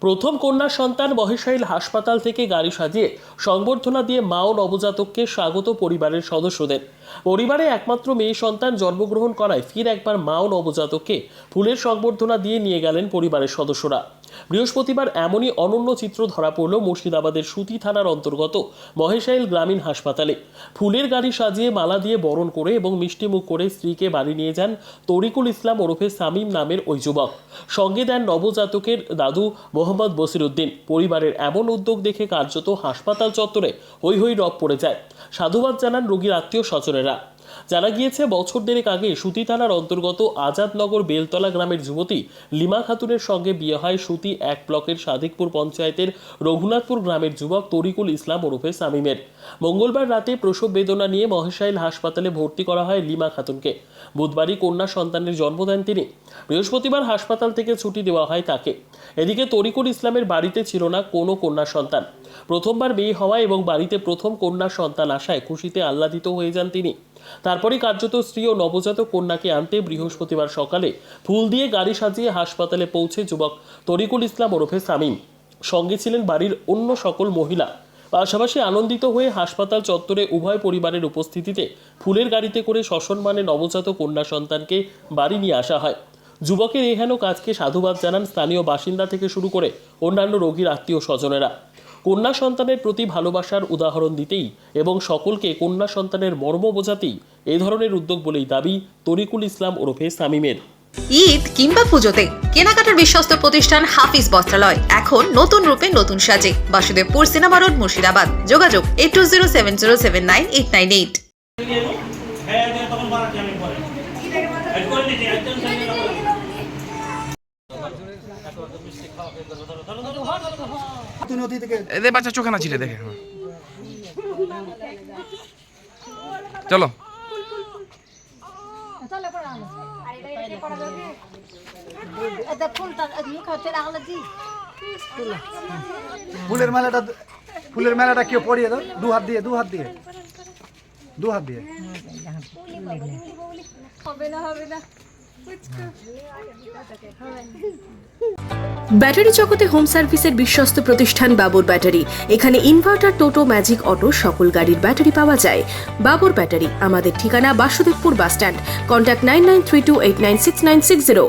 প্রথম কন্যা সন্তান মহেশাইল হাসপাতাল থেকে গাড়ি সাজিয়ে সংবর্ধনা দিয়ে মা ও নবজাতককে স্বাগত পরিবারের সদস্যদের। পরিবারে একমাত্র মেয়ে সন্তান জন্মগ্রহণ করায় ফির একবার মা ও নবজাতককে ফুলের সংবর্ধনা দিয়ে নিয়ে গেলেন পরিবারের সদস্যরা। বৃহস্পতিবার এমনই অনন্য চিত্র ধরা পড়ল মুর্শিদাবাদের সুতি থানার অন্তর্গত মহেশাইল গ্রামীণ হাসপাতালে। ফুলের গাড়ি সাজিয়ে মালা দিয়ে বরণ করে এবং মিষ্টিমুখ করে স্ত্রীকে বাড়ি নিয়ে যান তরিকুল ইসলাম ওরফে সামিম নামের ওই যুবক। সঙ্গে দেন নবজাতকের দাদু মোহাম্মদ বসিরুদ্দিন পরিবারের এমন উদ্যোগ দেখে কার্যত হাসপাতাল চত্বরে হৈ হৈ রব পড়ে যায়। সাধুবাদ জানান রোগীর আত্মীয় স্বজনেরা। জানা গিয়েছে, বছর দেড়েক আগে সুতি থানার অন্তর্গত আজাদনগর বেলতলা গ্রামের যুবতী লিমা খাতুনের সঙ্গে বিয়ে হয় সুতি এক ব্লকের সাদিকপুর পঞ্চায়েতের রঘুনাথপুর গ্রামের যুবক তরিকুল ইসলাম ওরফে সামিমের। মঙ্গলবার রাতে প্রসব বেদনা নিয়ে মহেশাইল হাসপাতালে ভর্তি করা হয় লিমা খাতুনকে। বুধবারই কন্যা সন্তানের জন্ম দেন তিনি। বৃহস্পতিবার হাসপাতাল থেকে ছুটি দেওয়া হয় তাকে। এদিকে তরিকুল ইসলামের বাড়িতে ছিল না কোনো কন্যা সন্তান। প্রথমবার বিয়ে হওয়া এবং বাড়িতে প্রথম কন্যা সন্তান আসায় খুশিতে আহ্লাদিত হয়ে যান তিনি। তারপরে কার্যত স্ত্রী ও নবজাতক কন্যাকে আনতে বৃহস্পতিবার সকালে ফুল দিয়ে গাড়ি সাজিয়ে হাসপাতালে পৌঁছে যুবক তরিকুল ইসলাম ওরফে সামিম। সঙ্গে ছিলেন বাড়ির অন্য সকল মহিলা। পাশাপাশি আনন্দিত হয়ে হাসপাতাল চত্বরে উভয় পরিবারের উপস্থিতিতে ফুলের গাড়িতে করে সসম্মানে নবজাতক কন্যা সন্তানকে বাড়ি নিয়ে আসা হয়। যুবকের এহেন কাজকে সাধুবাদ জানান স্থানীয় বাসিন্দা থেকে শুরু করে অন্যান্য রোগীর আত্মীয় স্বজনেরা কন্যা সন্তানের প্রতি ভালোবাসার উদাহরণ দিতেই এবং সকলকে কন্যা সন্তানের মর্ম বোঝাতেই এ ধরনের উদ্যোগ বলেই দাবি তরিকুল ইসলাম ওরফে সামিমের। ঈদ কিংবা পুজোতে কেনাকাটার বিশ্বস্ত প্রতিষ্ঠান হাফিজ বস্ত্রালয়। এখন নতুন রূপে নতুন সাজে। Basudebpur cinema road Murshidabad. যোগাযোগ eight two zero seven zero seven nine eight nine eight তুই নদী থেকে এদের বাচ্চা চোখে না ছিলে দেখে। চলো। ফুলের মেলাটা ফুলের মেলাটা কেউ পরিয়ে দাও। দু হাত দিয়ে দু হাত দিয়ে। দু হাত দিয়ে। হবে না হবে না। ব্যাটারি জগতে হোম সার্ভিসের বিশ্বস্ত প্রতিষ্ঠান বাবর ব্যাটারি। এখানে ইনভার্টার, টোটো, ম্যাজিক অটো, সকল গাড়ির ব্যাটারি পাওয়া যায়। বাবর ব্যাটারি, আমাদের ঠিকানা Basudebpur bus stand. Contact nine nine three two eight nine six nine six zero.